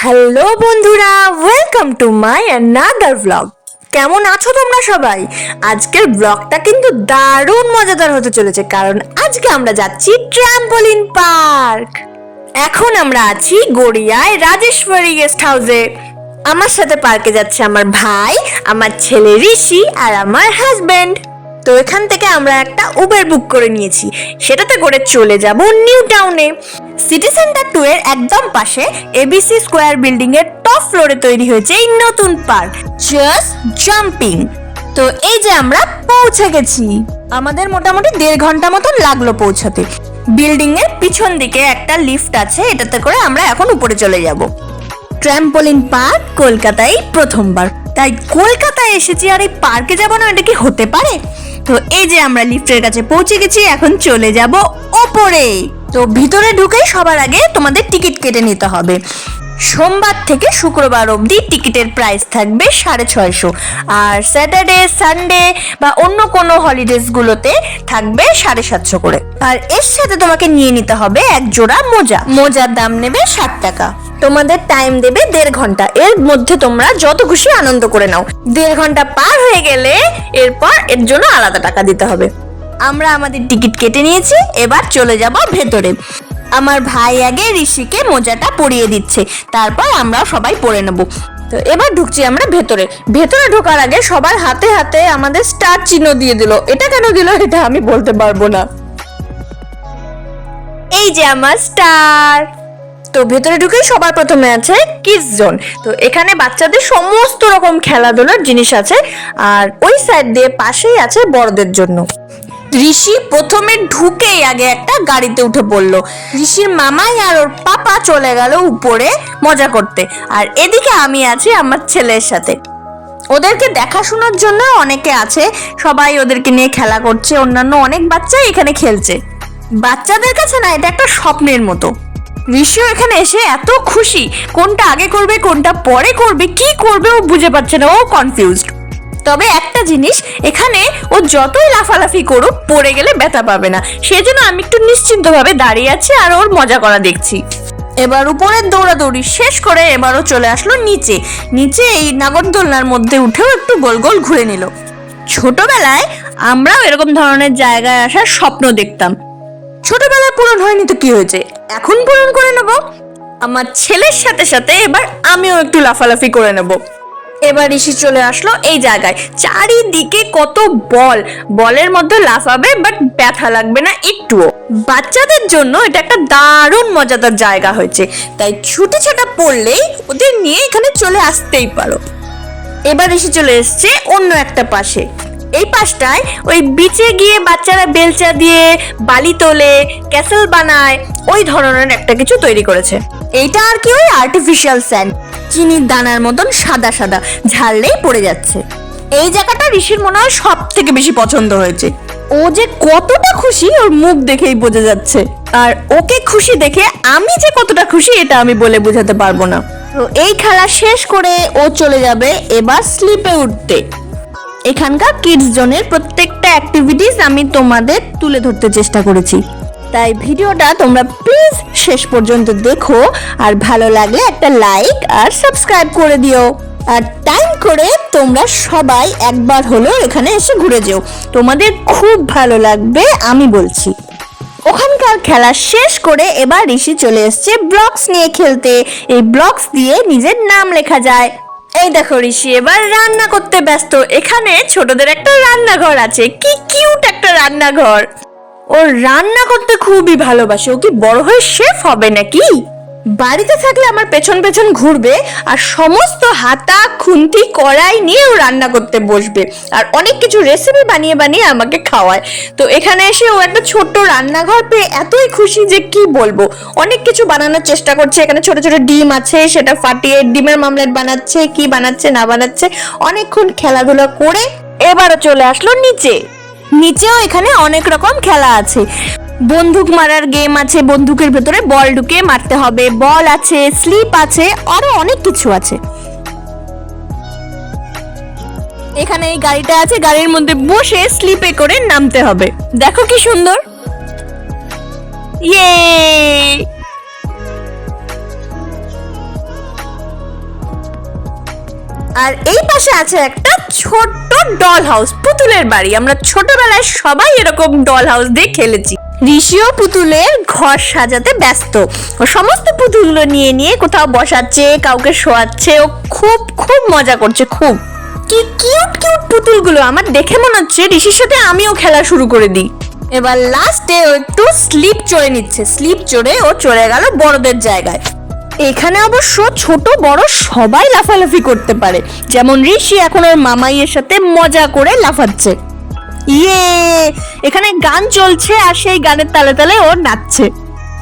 Hello বন্ধুরা welcome to my another blog কেমন আছো তোমরা সবাই? আজকের ব্লগটা কিন্তু দারুণ মজাদার হতে চলেছে, কারণ আজকে আমরা যাচ্ছি ট্র্যাম্পোলিন পার্ক এখন আমরা আছি গড়িয়ায় রাজেশ্বরী গেস্ট হাউসে আমার সাথে পার্কে যাচ্ছে আমার ভাই, আমার ছেলে ঋষি আর আমার হাজবেন্ড তো এখান থেকে আমরা একটা উবের বুক করে নিয়েছি। সেটাতে করে চলে যাব নিউ টাউনে সিটি সেন্টার টু এর একদম পাশে এবিসি স্কোয়ার বিল্ডিং এর টপ ফ্লোরে তৈরি হয়েছে এই নতুন পার্ক জাস্ট জাম্পিং তো এই যে আমরা পৌঁছে গেছি। আমাদের মোটামুটি দেড় ঘণ্টা মতন লাগল পৌঁছাতে। বিল্ডিং এর পিছন দিকে একটা লিফট আছে, এটাতে করে আমরা এখন উপরে চলে যাব। ট্র্যাম্পোলিন পার্ক কলকাতায় প্রথমবার। তাই কলকাতায় এসেছি আর এই পার্কে যাব না, এটা কি হতে পারে? তো এই যে আমরা লিফটের কাছে পৌঁছে গেছি, এখন চলে যাব ওপরে। তো ভিতরে ঢুকেই সবার আগে তোমাদের টিকিট কেটে নিতে হবে। সোমবার থেকে শুক্রবার অবধি টিকিটের প্রাইস থাকবে সাড়ে ছয়শো। আর স্যাটারডে সানডে বা অন্য কোনো হলিডেজগুলোতে থাকবে সাড়ে সাতশো করে। আর এর সাথে তোমাকে নিয়ে নিতে হবে এক জোড়া মোজা। মোজার দাম নেবে ষাট টাকা। তোমাদের টাইম দেবে দেড় ঘণ্টা। এর মধ্যে তোমরা যত খুশি আনন্দ করে নাও। দেড় ঘণ্টা পার হয়ে গেলে এরপর এর জন্য আলাদা টাকা দিতে হবে। আমরা আমাদের টিকিট কেটে নিয়েছি, এবার চলে যাব ভেতরে। আমার ভাই আগে ঋষিকে মোজাটা পরিয়ে দিচ্ছে, তারপর আমরা সবাই পরে নেব। তো এবার ঢুকছি আমরা ভেতরে। ভেতরে ঢোকার আগে সবার হাতে হাতে আমাদের স্টার চিহ্ন দিয়ে দিল। এটা কেন দিল, এটা আমি বলতে পারব না। এই যে আমার স্টার। তো ভেতরে ঢুকেই সবার প্রথমে আছে কিডস জোন। তো এখানে বাচ্চাদের সমস্ত রকম খেলাধুলার জিনিস আছে, আর ওই সাইড দিয়ে পাশেই আছে বড়দের জন্য। ঋষি প্রথমে ঢুকেই আগে একটা গাড়িতে উঠে পড়ল। ঋষির মামাই আর ওর পাপা চলে গেল উপরে মজা করতে। আর এদিকে আমি আছি আমার ছেলের সাথে। ওদেরকে দেখাশোনার জন্য অনেকে আছে, সবাই ওদেরকে নিয়ে খেলা করছে, অন্যান্য অনেক বাচ্চাই এখানে খেলছে। বাচ্চাদের কাছে না, এটা একটা স্বপ্নের মতো। ঋষিও এখানে এসে এত খুশি, কোনটা আগে করবে, কোনটা পরে করবে, কি করবে ও বুঝে পাচ্ছে না, ও কনফিউজড তবে একটা জিনিস, এখানে ও যতই লাফালাফি করুক, পড়ে গেলে ব্যথা পাবে না। সেজন্য আমি একটু নিশ্চিন্তভাবে দাঁড়িয়ে আছি আর ওর মজা করা দেখছি। এবার উপরের দৌড়াদৌড়ি শেষ করে এবারও চলে আসলো নিচে। নিচে এই নাগরদোলনার মধ্যে উঠেও একটু গোল গোল ঘুরে নিল। ছোটবেলায় আমরাও এরকম ধরনের জায়গায় আসার স্বপ্ন দেখতাম। ছোটবেলায় পূরণ হয়নি তো কি হয়েছে? এখন পূরণ করে নেব। আমার ছেলের সাথে সাথে এবার আমিও একটু লাফালাফি করে নেব। এবার ঋষি চলে আসলো এই জায়গায়। চারিদিকে কত বল। বলের মধ্যে লাফাবে বাট ব্যথা লাগবে না, একটুও। বাচ্চাদের জন্য এটা একটা দারুণ মজাদার জায়গা হয়েছে। তাই ছুটে ছাটা পড়লেই ওদের নিয়ে এখানে চলে আসতেই পারো। এবার এসে চলে এসছে অন্য একটা পাশে। এই পাশটায় ওই বিচে গিয়ে বাচ্চারা বেলচা দিয়ে, বালি তোলে ক্যাসেল বানায়, ওই ধরনের একটা কিছু তৈরি করেছে। এইটা আর কি ওই আর্টিফিশিয়াল স্যান্ড চিনির দানার মতন সাদা সাদা ঝাড়লেই পড়ে যাচ্ছে। এই জায়গাটা ঋষির মনে হয় সব থেকে বেশি পছন্দ হয়েছে। ও যে কতটা খুশি, ওর মুখ দেখেই বোঝা যাচ্ছে। আর ওকে খুশি দেখে আমি যে কতটা খুশি, এটা আমি বলে বোঝাতে পারব না। তো এই খেলা শেষ করে ও চলে যাবে এবার স্লিপে উঠতে। এখানকার কিডস জোনের প্রত্যেকটা অ্যাক্টিভিটিস আমি তোমাদের তুলে ধরতে চেষ্টা করেছি। তাই ভিডিওটা তোমরা প্লিজ শেষ পর্যন্ত দেখো আর ভালো লাগলে একটা লাইক আর সাবস্ক্রাইব করে দিও। আর টাইম করে তোমরা সবাই একবার হলেও এখানে এসে ঘুরে যেও। তোমাদের খুব ভালো লাগবে, আমি বলছি। ওখানকার খেলা শেষ করে এবার ঋষি চলে এসছে ব্লকস নিয়ে খেলতে। এই ব্লকস দিয়ে নিজের নাম লেখা যায়। এই দেখো ঋষি, এবার রান্না করতে ব্যস্ত। এখানে ছোটদের একটা রান্নাঘর আছে। কি কিউট একটা রান্নাঘর। ও রান্না করতে খুবই ভালোবাসে। ও কি বড় হয়ে শেফ হবে নাকি? বাড়িতে থাকলে আমার পেছন পেছন ঘুরবে আর সমস্ত হাতা, খুন্তি, কড়াই নিয়ে ও রান্না করতে বসবে। আর অনেক কিছু রেসিপি বানিয়ে বানিয়ে আমাকে খাওয়ায়। তো এখানে এসে ও একটা ছোট্ট রান্নাঘর পেয়ে এতই খুশি যে কি বলব? অনেক কিছু বানানোর চেষ্টা করছে। এখানে ছোট ছোট ডিম আছে, সেটা ফাটিয়ে ডিমের মামলেট বানাচ্ছে, কি বানাচ্ছে, না বানাচ্ছে। অনেকক্ষণ খেলাধুলা করে এবারও চলে আসলো নিচে। নিচেও এখানে অনেক রকম খেলা আছে। বন্দুক মারার গেম আছে, বন্দুকের ভেতরে বল ঢুকে মারতে হবে। বল আছে স্লিপ আছে আরও অনেক কিছু আছে। এখানে এই গাড়িটা আছে, গাড়ির মধ্যে বসে স্লিপে করে নামতে হবে। দেখো কি সুন্দর। ইয়ে আর এই পাশে আছে একটা ছোট্ট ডল হাউস পুতুলের বাড়ি। আমরা ছোটবেলায় সবাই এরকম ডল হাউস দিয়ে খেলেছি। ঋষিও পুতুলের ঘর সাজাতে ব্যস্ত। ও সমস্ত পুতুলগুলো নিয়ে নিয়ে কোথাও বসাচ্ছে, কাউকে শোয়াচ্ছে, ও খুব খুব মজা করছে, খুব। কি কিউট কিউট পুতুলগুলো, আমার দেখে মনে হচ্ছে ঋষির সাথে আমিও খেলা শুরু করে দিই। এবার লাস্টে ও একটু স্লিপ চড়ে নিচ্ছে। স্লিপ চড়ে ও চলে গেল বড়দের জায়গায়। এখানে অবশ্য ছোট, বড় সবাই লাফালাফি করতে পারে। যেমন ঋষি এখন ওর মামাইয়ের সাথে মজা করে লাফাচ্ছে। ইয়ে এখানে গান চলছে আর সেই গানের তালে তালে ও নাচছে।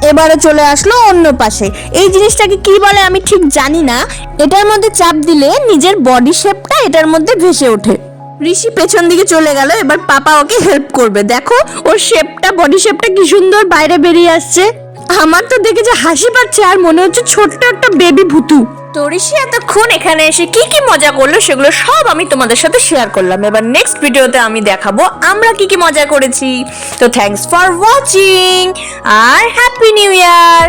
এবারে চলে আসলো অন্য পাশে। এই জিনিসটাকে কি বলে আমি ঠিক জানি না। এটার মধ্যে চাপ দিলে নিজের বডি শেপটা এটার মধ্যে ভেসে ওঠে। ঋষি পেছন দিকে চলে গেল, এবার পাপা ওকে হেল্প করবে। দেখো, ওর শেপটা বডি শেপটা কি সুন্দর বাইরে বেরিয়ে আসছে। আমার তো দেখে যে হাসি পাচ্ছে আর মনে হচ্ছে ছোট্ট একটা বেবি ভুতু। তো এতক্ষণ এখানে এসে কি কি মজা করল সেগুলো সব আমি তোমাদের সাথে শেয়ার করলাম। এবার নেক্সট ভিডিওতে আমি দেখাবো আমরা কি কি মজা করেছি। তো থ্যাঙ্কস ফর ওয়াচিং আর হ্যাপি নিউ ইয়ার